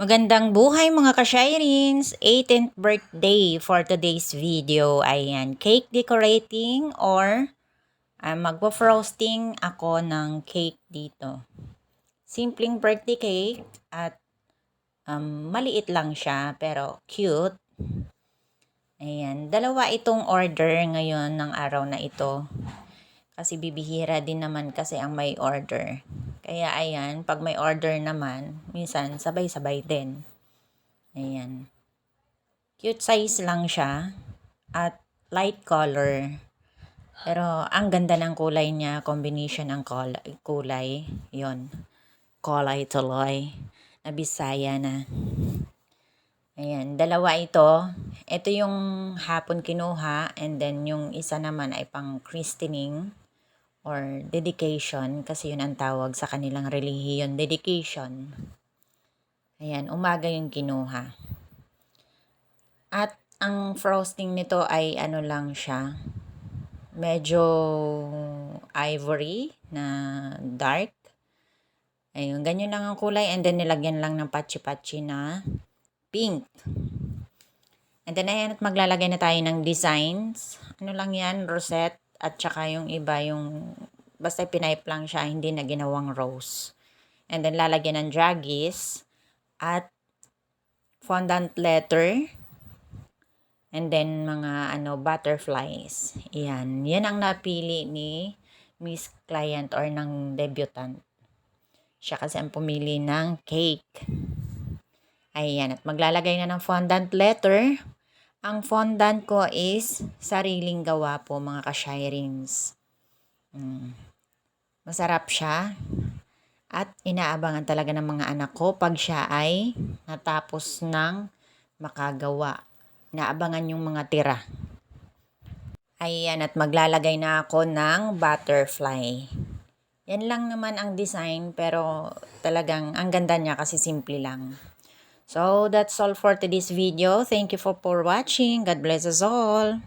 Magandang buhay mga ka-Shirins! 18th birthday for today's video. Ayan, cake decorating or uh, magpo-frosting ako ng cake dito. Simpleng birthday cake at um, maliit lang siya pero cute. Ayan, dalawa itong order ngayon ng araw na ito. Kasi bibihira din naman kasi ang may order. Kaya ayan, pag may order naman, minsan sabay-sabay din. Ayan. Cute size lang siya at light color. Pero ang ganda ng kulay niya, combination ng kulay. kulay. Yon. Kulay tuloy. Na Bisaya na. Ayan, dalawa ito. Ito yung hapon kinuha and then yung isa naman ay pang christening or dedication kasi yun ang tawag sa kanilang relihiyon, dedication. Ayan, umaga yung kinuha. At ang frosting nito ay ano lang siya, medyo ivory na dark. Ayun, ganyan lang ang kulay and then nilagyan lang ng patchi-patchi na pink. And then ayan at maglalagay na tayo ng designs. Ano lang yan, rosette at saka yung iba yung basta pinipe lang siya, hindi na ginawang rose. And then lalagyan ng dragis at fondant letter and then mga ano butterflies. Yan, yan ang napili ni Miss Client or ng debutant. Siya kasi ang pumili ng cake. Ayan, at maglalagay na ng fondant letter ang fondant ko is sariling gawa po mga ka-shirings. Mm. Masarap siya. At inaabangan talaga ng mga anak ko pag siya ay natapos ng makagawa. Inaabangan yung mga tira. Ayan, at maglalagay na ako ng butterfly. Yan lang naman ang design pero talagang ang ganda niya kasi simple lang. So, that's all for today's video. Thank you for, for watching. God bless us all.